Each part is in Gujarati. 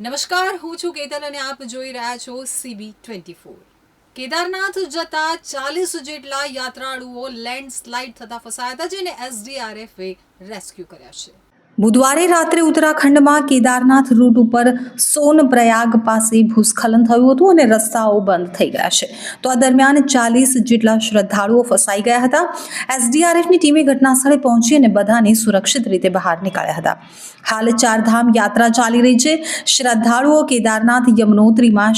નમસ્કાર, હું છું કેતન અને આપ જોઈ રહ્યા છો સીબી ટ્વેન્ટી ફોર કેદારનાથ જતા ચાલીસ જેટલા યાત્રાળુઓ લેન્ડસ્લાઇડ થતા ફસાયા હતા, જેને એસડીઆરએફે રેસ્ક્યુ કર્યા છે. બુધવારે રાત્રે ઉત્તરાખંડમાં કેદારનાથ રૂટ ઉપર સોનપ્રયાગ પાસે ભૂસ્ખલન થયું હતું અને રસ્તાઓ બંધ થઈ ગયા છે. તો આ દરમિયાન ચાલીસ જેટલા શ્રદ્ધાળુઓ ફસાઈ ગયા હતા. એસડીઆરએફની ટીમે ઘટના સ્થળે પહોંચી અને બધાને સુરક્ષિત રીતે બહાર નીકાળ્યા હતા. હાલ ચારધામ યાત્રા ચાલી રહી છે. શ્રદ્ધાળુઓ કેદારનાથ યમનોત્રીમાં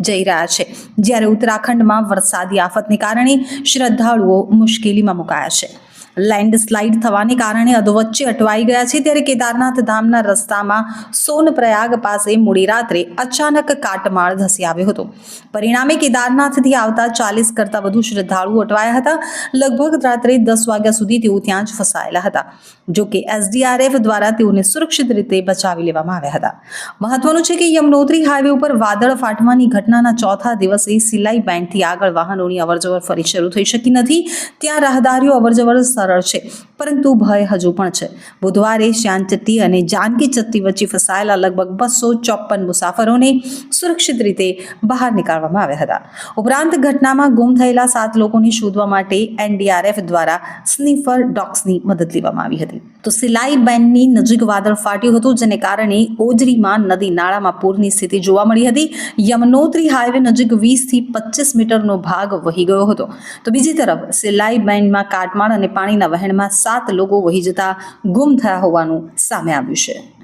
જઈ રહ્યા છે. જ્યારે ઉત્તરાખંડમાં વરસાદી આફતને કારણે શ્રદ્ધાળુઓ મુશ્કેલીમાં મુકાયા છે. લેન્ડસ્લાઇડ થવાને કારણે અધોવચ્ચે અટવાઈ ગયા છે. ત્યારે કેદારનાથ ધામના રસ્તામાં સોનપ્રયાગ પાસે મોડી રાત્રે અચાનક કાટમાળ ધસી આવ્યો હતો. પરિણામે કેદારનાથથી આવતા ચાલીસ કરતાં વધુ શ્રદ્ધાળુઓ અટવાયા હતા. લગભગ રાત્રે દસ વાગ્યા સુધી તેઓ ત્યાં જ ફસાયેલા હતા. જો કે એસડીઆરએફ દ્વારા તેઓને સુરક્ષિત રીતે બચાવી લેવામાં આવ્યા હતા. મહત્વનું છે કે યમનોત્રી હાઈવે ઉપર વાદળ ફાટવાની ઘટનાના ચોથા દિવસે સિલાઈ બેન્ડથી આગળ વાહનોની અવરજવર ફરી શરૂ થઈ શકી નથી. ત્યાં રાહદારીઓ અવરજવર સરળ છે, પરંતુ ભય હજુ પણ છે. બુધવારે શ્યાનચટ્ટી અને જાનકી ચત્તી વચ્ચે ફસાયેલા લગભગ બસો ચોપન મુસાફરોને સુરક્ષિત રીતે બહાર નીકાળવામાં આવ્યા હતા. ઉપરાંત ઘટનામાં ગુમ થયેલા સાત લોકોને શોધવા માટે એનડીઆરએફ દ્વારા સ્નીફર ડોગ્સની મદદ લેવામાં આવી હતી. તો સિલાઈ બેનની નજીક વાદળ ફાટ્યું હતું, જેને કારણે ઓજરીમાં નદી નાળામાં પૂરની સ્થિતિ જોવા મળી હતી. યમનોત્રી હાઈવે નજીક વીસથી પચીસ મીટરનો ભાગ વહી ગયો હતો. તો બીજી તરફ સિલાઈ બેન્ડમાં કાટમાળ અને પાણીના વહેણમાં સાત લોકો વહી જતા ગુમ થયા હોવાનું સામે આવ્યું છે.